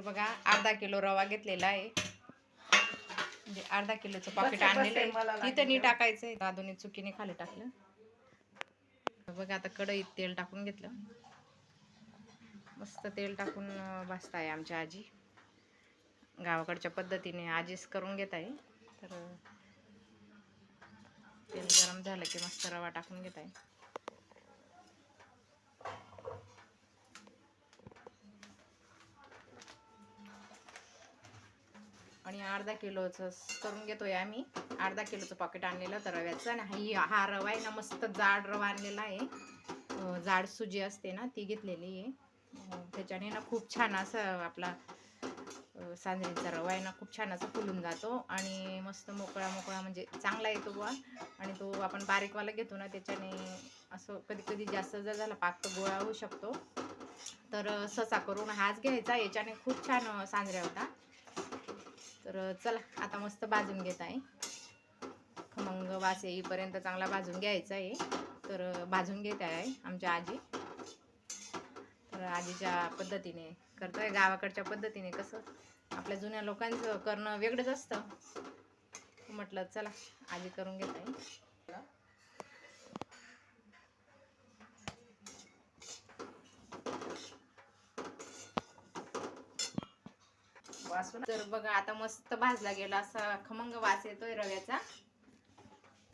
तर बघा अर्धा किलो रवा घेतलेला आहे. म्हणजे अर्धा किलोचं पाकिट आणलेलं आहे तिथं नी तेव्हा. टाकायचंय. दादूने चुकीने खाली टाकलं. बघा आता कढईत तेल टाकून घेतलं. मस्त तेल टाकून अं, भाजताय आमच्या आजी. गावाकडच्या पद्धतीने आजीच करून घेत आहे. तर तेल गरम झालं की मस्त रवा टाकून घेत आहे. आणि अर्धा किलोचं करून घेतोय आम्ही. अर्धा किलोचं पॉकेट आणलेलं तर रव्याचं आणि ही हा रवा आहे ना मस्त जाड रवा आणलेला आहे. जाड सुजी असते ना ती घेतलेली आहे. त्याच्याने ना खूप छान असं आपला सांजरीचा रवा आहे ना खूप छान असं फुलून जातो. आणि मस्त मोकळा मोकळा म्हणजे चांगला येतो बुवा. आणि तो आपण बारीकवाला घेतो ना त्याच्याने असं कधी कधी जास्त जर झाला पाक तर गोळा होऊ शकतो. तर ससा करून हाच घ्यायचा. याच्याने खूप छान सांजऱ्या होता. तर चला आता मस्त भाजून घेत आहे. खमंग वास येईपर्यंत चांगला भाजून घ्यायचा आहे. तर भाजून घेत आहे आमच्या आजी. तर आजीच्या पद्धतीने करतोय गावाकडच्या पद्धतीने कसं आपल्या जुन्या लोकांचं करणं वेगळंच असतं. म्हटलं चला आजी करून घेत आहे. वासून तर बघा आता मस्त भाजला गेला असा खमंग वास येतोय रव्याचा.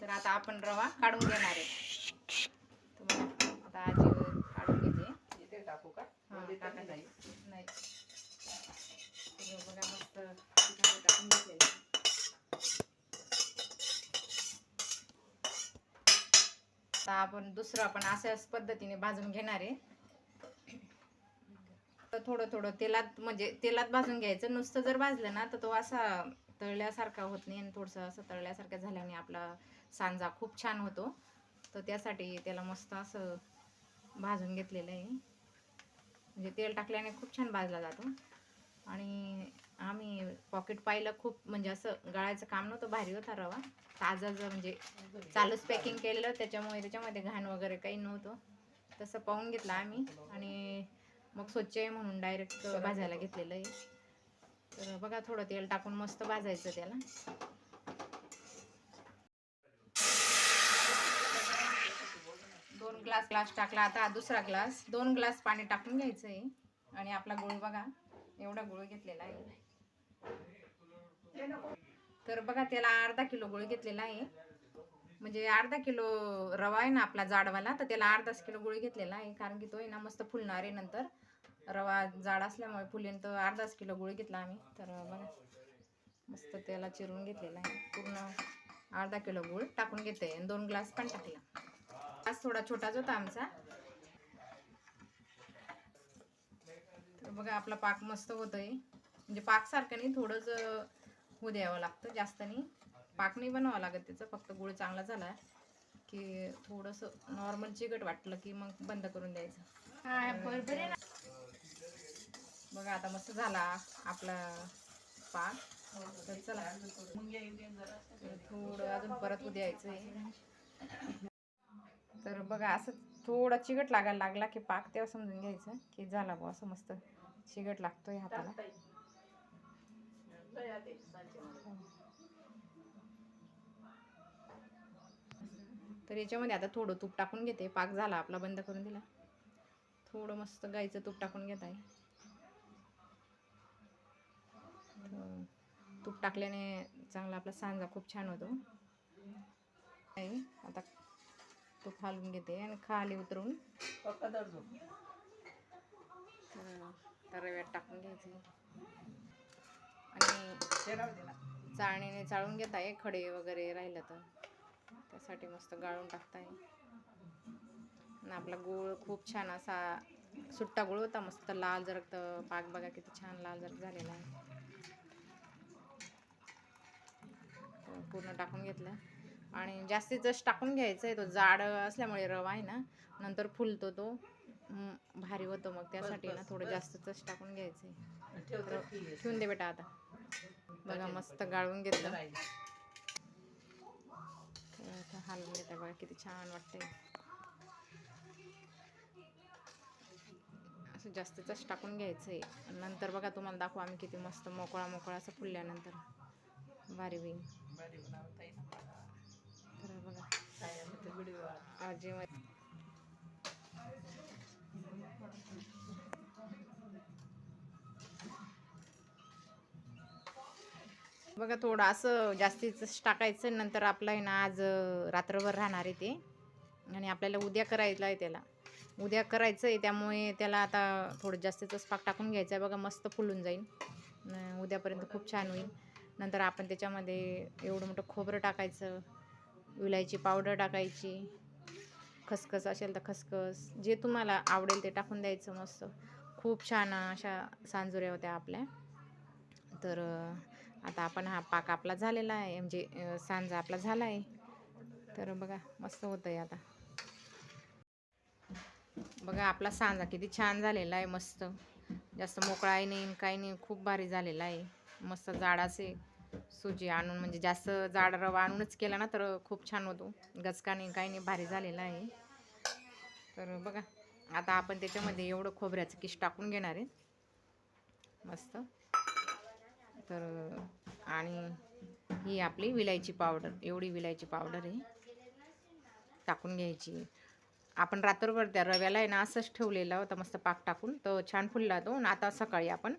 तर आता आपण रवा काढून घेणार आहे. आता आजी काढून घेते. टाकू का? ताई. नाही. बघा मस्त टाकून घेतलेलं आपण दुसरं आपण अशाच पद्धतीने भाजून घेणार आहे. तर थोडं थोडं. तेलात म्हणजे तेलात भाजून घ्यायचं. नुसतं जर भाजलं ना तर तो असा तळल्यासारखा होत नाही आणि थोडंसं असं तळल्यासारखं झाल्याने आपला सांजा खूप छान होतो. तर त्यासाठी त्याला मस्त असं भाजून घेतलेलं आहे. म्हणजे तेल टाकल्याने खूप छान भाजला जातो. आणि आम्ही पॉकेट पाहिलं खूप म्हणजे असं गळायचं काम नव्हतं भारी होता रवा. ताजा जर म्हणजे चालूच पॅकिंग केलेलं त्याच्यामुळे त्याच्यामध्ये घाण वगैरे काही नव्हतं. तसं पाहून घेतलं आम्ही. आणि मग स्वच्छ आहे म्हणून डायरेक्ट भाजायला घेतलेलं आहे. तर बघा थोडं तेल टाकून मस्त भाजायचं त्याला. दोन ग्लास ग्लास टाकला आता दुसरा ग्लास. दोन ग्लास पाणी टाकून घ्यायचं आहे. आणि आपला गुळ बघा एवढा गुळ घेतलेला आहे. तर बघा त्याला अर्धा किलो गुळ घेतलेला आहे. म्हणजे अर्धा किलो रवा आहे ना आपला जाडवाला तर त्याला अर्धाच किलो गुळ घेतलेला आहे. कारण की तो आहे ना मस्त फुलणार आहे नंतर. रवा जाड असल्यामुळे फुलेन तर अर्धाच किलो गुळ घेतला आम्ही. तर बघा मस्त त्याला चिरून घेतलेला आहे. पूर्ण अर्धा किलो गुळ टाकून घेते. आणि दोन ग्लास पण टाकला. ग्लास थोडा छोटाच होता आमचा. तर बघा आपला पाक मस्त होतोय. म्हणजे पाकसारखं नाही थोडंच होऊ द्यावं लागतं जास्त नाही. पाक नाही बनवावं लागत त्याचं फक्त गुळ चांगला झाला की थोडंसं नॉर्मल चिकट वाटलं की मग बंद करून द्यायचं. बघा आता मस्त झाला आपला पाक. तर चला मग थोडं अजून परत उद्या यायचं आहे तर बघा असं थोडा चिकट लागायला लागला की पाक तेव्हा समजून घ्यायचं की झाला बुवा असं मस्त चिकट लागतोय हाताला. तर याच्यामध्ये आता थोडं तूप टाकून घेते. पाक झाला आपला बंद करून दिला. थोडं मस्त गाईचं तूप टाकून घेत आहे. तूप टाकल्याने चांगला आपला सांजा खूप छान होतो. आता तूप हलवून घेते आणि खाली उतरून. तव्यात टाकून घ्यायचे. आणि. चाळणीने चाळून घेत आहे खडे वगैरे राहिलं तर. त्यासाठी मस्त गाळून टाकताय. आणि आपला गूळ खूप छान असा सुट्टा गुळ होता मस्त लाल जरक तर पाक बघा किती छान लाल जरक झालेला आहे. पूर्ण टाकून घेतलं. आणि जास्तीत जास्त टाकून घ्यायचं आहे तो जाड असल्यामुळे रवा आहे ना नंतर फुलतो तो. भारी होतो मग त्यासाठी ना थोडं. जास्तच टाकून घ्यायचं आहे. ठेवून दे बेटा आता. बघा मस्त गाळून घेतलं. हलवून घेते बघा किती छान वाटते असं जास्तीतच टाकून घ्यायचं आहे नंतर बघा तुम्हाला दाखवू आम्ही किती मस्त मोकळा मोकळा असं फुलल्यानंतर. भारी होईल. भारी बनवता येईल तर बघा. सायामध्ये व्हिडिओ आजी बघा थोडं असं जास्तीच टाकायचं नंतर आपलं आहे ना आज रात्रभर राहणार आहे ते. आणि आपल्याला उद्या करायचं आहे त्याला. उद्या करायचं आहे त्यामुळे त्याला आता थोडं जास्तीचंच पाक टाकून घ्यायचं आहे. बघा मस्त फुलून जाईल उद्यापर्यंत खूप छान होईल. नंतर आपण त्याच्यामध्ये एवढं मोठं खोबरं टाकायचं विलायची पावडर टाकायची. खसखस असेल तर खसखस जे तुम्हाला आवडेल ते टाकून द्यायचं मस्त. खूप छान अशा सांजुऱ्या होत्या आपल्या. तर आता आपण हा पाक आपला झालेला आहे म्हणजे सांजा आपला झाला आहे तर बघा मस्त होतं आहे आता. बघा आपला सांजा किती छान झालेला आहे मस्त. जास्त मोकळाही नाही काही नाही खूप भारी झालेला आहे. मस्त जाड असे सुजी आणून म्हणजे जास्त जाड रवा आणूनच केला ना तर खूप छान होतो. गचकाने काही नाही भारी झालेला आहे. तर बघा आता आपण त्याच्यामध्ये एवढं खोबऱ्याचं किश टाकून घेणार आहे. मस्त. तर आणि ही आपली विलायची पावडर एवढी विलायची पावडर आहे. टाकून घ्यायची. आपण रात्रभर त्या रव्याला आहे ना असंच ठेवलेला होता मस्त पाक टाकून. तो छान फुलला तो आणि आता सकाळी आपण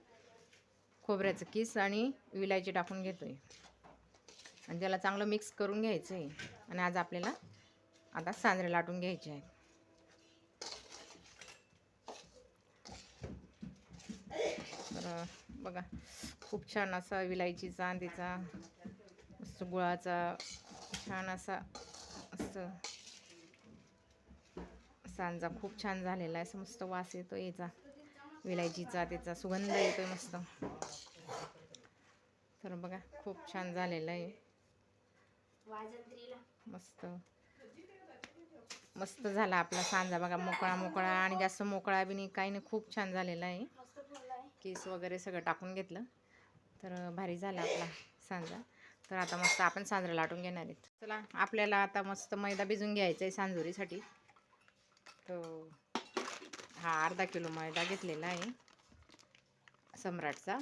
खोबऱ्याचं किस आणि विलायची टाकून घेतो आहे आणि त्याला चांगलं मिक्स करून घ्यायचं आहे आणि आज आपल्याला आता सांजरे लाटून घ्यायचे आहेत. तर बघा खूप छान असा विलायचीचा आणि तिचा मस्त गुळाचा छान असा असं सांजा खूप छान झालेला आहे. असं मस्त वास येतो याचा. विलायचीचा त्याचा सुगंध येतोय मस्त. तर बघा खूप छान झालेलं आहे. मस्त. मस्त झाला आपला सांजा. बघा मोकळा मोकळा आणि जास्त मोकळा बी नाही काही नाही खूप छान झालेला आहे. केस वगैरे सगळं टाकून घेतलं. तर भारी झाला आपला सांजा. तर आता मस्त आपण सांजरा लाटून घेणार आहेत. चला आपल्याला आता मस्त मैदा भिजून घ्यायचा आहे सांजोरीसाठी. तो हा अर्धा किलो मैदा घेतलेला आहे. सम्राटचा.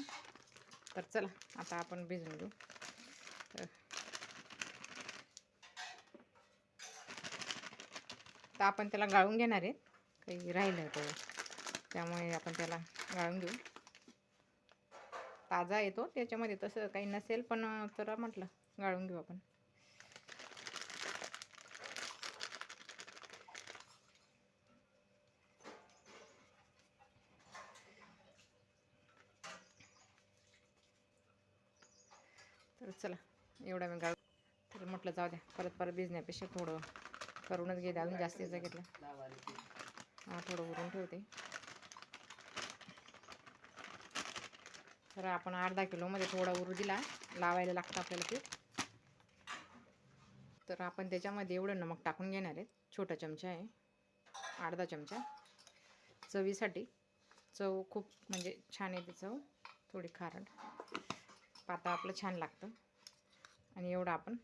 तर चला आता आपण भिजून घेऊ. तर. आपण त्याला गाळून घेणार आहे. काही राहिलं तर त्यामुळे आपण त्याला गाळून घेऊ. ताजा येतो त्याच्यामध्ये तसं काही नसेल पण तर म्हटलं गाळून घेऊ आपण. तर चला एवढा मी गाळ तर म्हटलं जाऊ द्या परत परत भिजण्यापेक्षा थोडं करूनच घे अजून जास्तीचं घेतलं. हा थोडं उरून ठेवते. तर आपण अर्धा किलोमध्ये थोडा उरू दिला लावायला लागतं आपल्याला ते. तर आपण त्याच्यामध्ये एवढं नमक टाकून घेणार आहेत छोटा चमचा आहे. अर्धा चमचा. चवीसाठी चव खूप म्हणजे छान येते चव. थोडी खारट. पाता आपलं छान लागतं. आणि एवढं आपण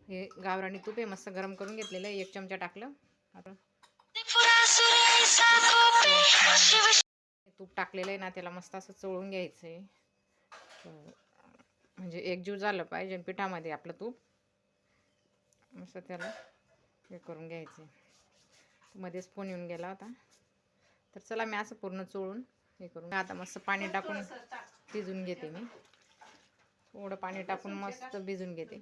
हे गावरानी तूप आहे मस्त गरम करून घेतलेलं आहे. एक चमचा टाकलं. आता तूप टाकलेलं आहे ना त्याला मस्त असं चोळून घ्यायचं आहे म्हणजे एकजीव झालं पाहिजे पिठामध्ये आपलं तूप. मस्त त्याला हे करून घ्यायचं आहे मध्येच फोन येऊन गेला होता. तर चला मी असं पूर्ण चोळून हे करून आता मस्त पाणी टाकून भिजून घेते मी. थोडं पाणी टाकून मस्त भिजून घेते.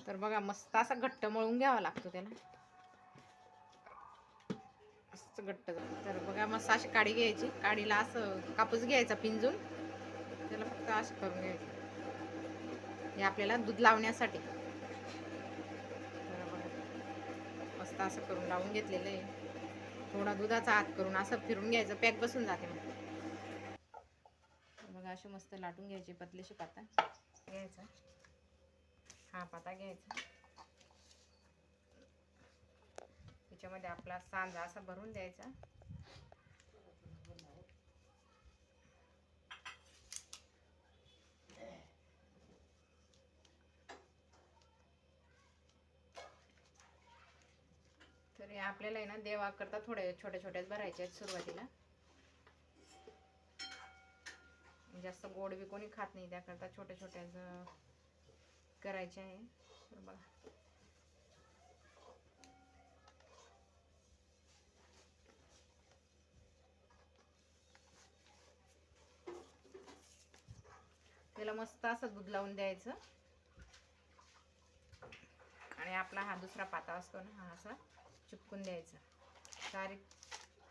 तर बघा मस्त असा घट्ट मळून घ्यावा लागतो त्याला. मस्त घट्ट. तर बघा मस्त अशी काडी घ्यायची. काडीला असं कापूस घ्यायचा पिंजून. त्याला फक्त असं करून घ्यायचं. हे आपल्याला दूध लावण्यासाठी. मस्त असं करून लावून घेतलेलं आहे. थोडा दुधाचा हात करून असं फिरून घ्यायचं. पॅक बसून जाते मग. असे मस्त लाटून घ्यायचे पतलेशी पाता. घ्यायचा. हा पाता घ्यायचा. त्याच्यामध्ये आपला सांजा असा भरून द्यायचा. तर आपल्याला आहे ना देवा करता थोडे छोट्या छोट्याच भरायचे आहेत सुरुवातीला. जास्त गोड बी कोणी खात नाही त्याकरता छोट्या छोट्या करायचे आहे. तर बघा. त्याला मस्त असं दूध लावून द्यायचं. आणि आपला हा दुसरा पाता असतो ना हा असा चिपकून द्यायचा. सारी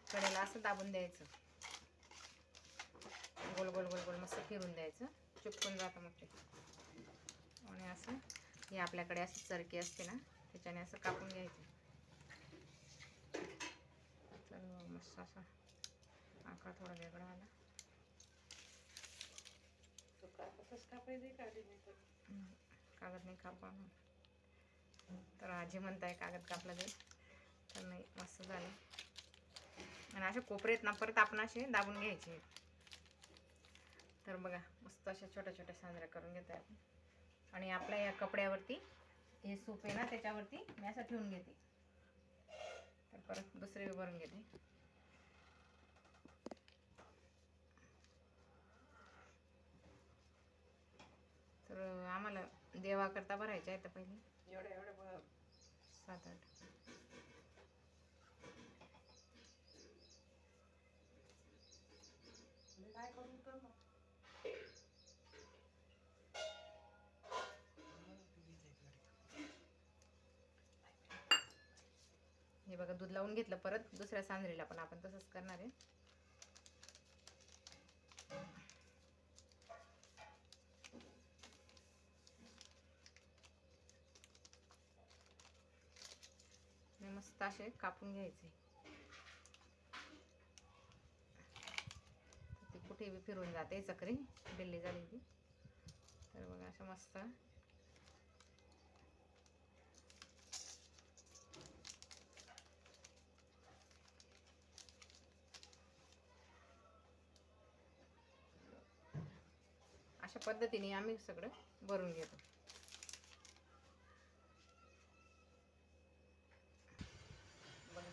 कडेला असं दाबून द्यायचं. गोल गोल गोल गोल मस्त फिरून द्यायचं. चिपकून जातं मग ते. आणि असं हे आपल्याकडे अशी चरकी असते ना त्याच्याने असं कापून घ्यायचं. तर मस्त असा आकार थोडा वेगळा आला. कागद नाही कापा तर आजी म्हणताय कागद कापला जाईल. तर नाही मस्त झालं. आणि असे कोपरे आहेत ना परत आपण असे दाबून घ्यायचे. तर बघा मस्त अशा छोट्या छोट्या साजऱ्या करून घेत आपण. आणि आपल्या या कपड्यावरती हे सूप आहे ना त्याच्यावरती मी असं ठेवून घेते. तर परत दुसरे भरून घेते. तर आम्हाला देवाकरता भरायचे आहे तर पहिले. एवढ्या ब- सात आठ. काय करून बघा दूध लावून घेतलं परत दुसऱ्या सांजरीला पण आपण तसंच करणार आहे. मस्त असे कापून घ्यायचे. ती कुठे बी फिरून जाते चक्री दिल्ली झाली ती तर बघा असं मस्त पद्धतीने आम्ही सगळं भरून घेतो बघा.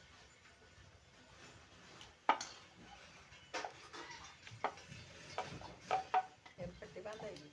हेलपट्टी बांधायची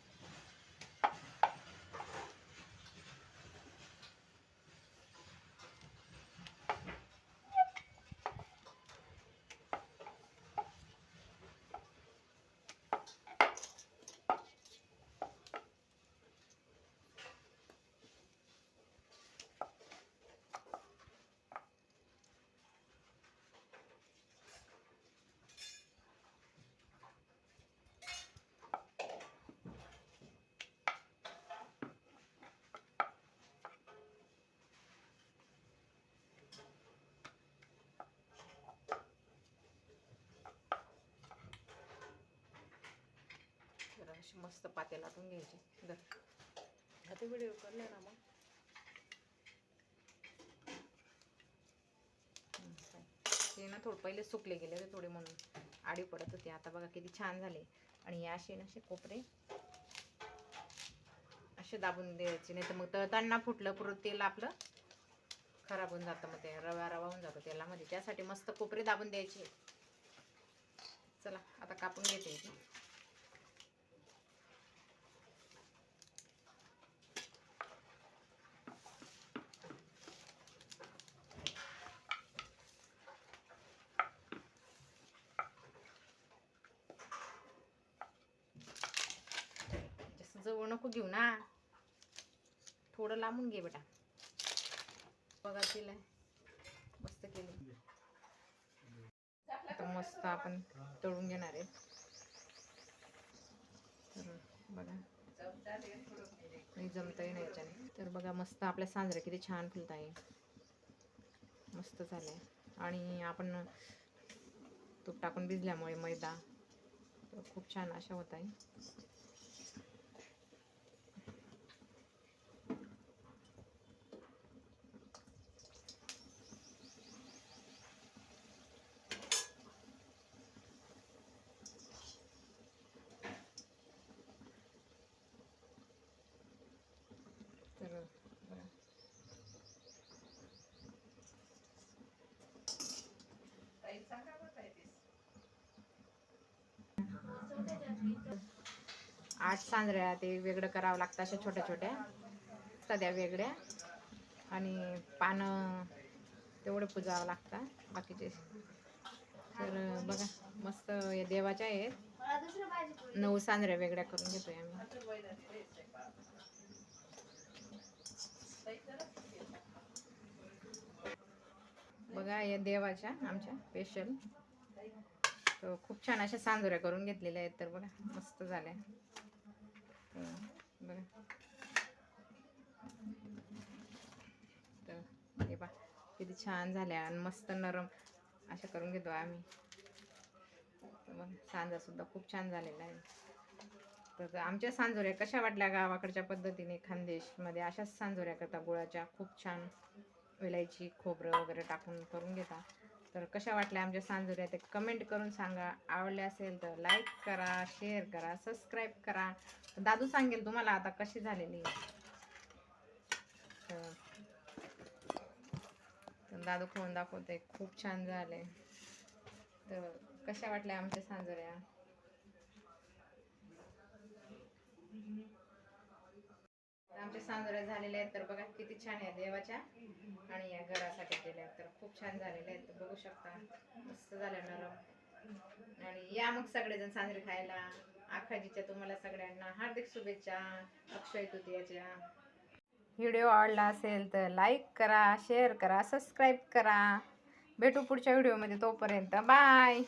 जरा अशी मस्त पातेलातून घ्यायचे. दर आता व्हिडिओ करले ना मग. हम्म, ते ना थोडं पहिले सुकले गेले होते थोडे म्हणून. आडी पडत होते. आता बघा किती छान झाले. आणि या असे ना असे कोपरे असे दाबून द्यायचे. नाही तर मग तळताना फुटलं पुरं तेल आपलं खराब होऊन जातं. मग ते रवा रवा होऊन जातो तेलामध्ये. त्यासाठी मस्त कोपरे दाबून द्यायचे. चला आता कापून घेते इथे. जास्त जवळ नको घेऊ ना. थोडं लांबून घे बेटा. बघा केलं मस्त केलं. आता मस्त आपण तळून घेणार आहे. तर बघा. नाही हे नाही याच्याने. तर बघा मस्त आपल्या सांजऱ्या किती छान फुलत आहे. मस्त झालंय. आणि आपण तूप टाकून भिजल्यामुळे मैदा. तर खूप छान अशा होत आहे तर बघा आज आठ सांजऱ्या ते वेगळं करावं लागतं अशा छोट्या छोट्या. सध्या वेगळ्या. आणि पानं तेवढे पुजावं लागतं बाकीचे. तर बघा मस्त या देवाच्या आहेत. नऊ सांजऱ्या वेगळ्या करून घेतोय आम्ही. बघा या देवाच्या आमच्या स्पेशल तर खूप छान अशा सांजोऱ्या करून घेतलेल्या आहेत तर बघा मस्त झाल्या. बघा. तर हे बा किती छान झाल्या आणि मस्त नरम अशा करून घेतो आम्ही. तर बघा सांजा सुद्धा खूप छान झालेला आहे. तर आमच्या सांजोऱ्या कशा वाटल्या गावाकडच्या पद्धतीने खानदेशमध्ये? अशाच सांजोऱ्या करता गुळाच्या खूप छान वेलायची खोबरं वगैरे टाकून करून घेता. तर कशा वाटल्या आमच्या सांजुऱ्या ते कमेंट करून सांगा. आवडले असेल तर लाईक करा शेअर करा सबस्क्राईब करा. दादू सांगेल तुम्हाला आता कशी झालेली आहे. तर दादू खाऊन दाखवते खूप छान झाले तर कशा वाटल्या आमच्या सांजुऱ्या? आमच्या सांजोऱ्या झालेल्या आहेत तर बघा किती छान आहे देवाच्या आणि या घरासाठी केल्या तर खूप छान झालेल्या आहेत. तर बघू शकता मस्त झाल्या नरम आणि या मग सगळेजण सांजरे खायला. आखाजीच्या तुम्हाला सगळ्यांना हार्दिक शुभेच्छा अक्षय तृतीयाच्या. व्हिडिओ आवडला असेल तर लाईक करा शेअर करा सबस्क्राईब करा. भेटू पुढच्या व्हिडिओमध्ये तोपर्यंत. बाय!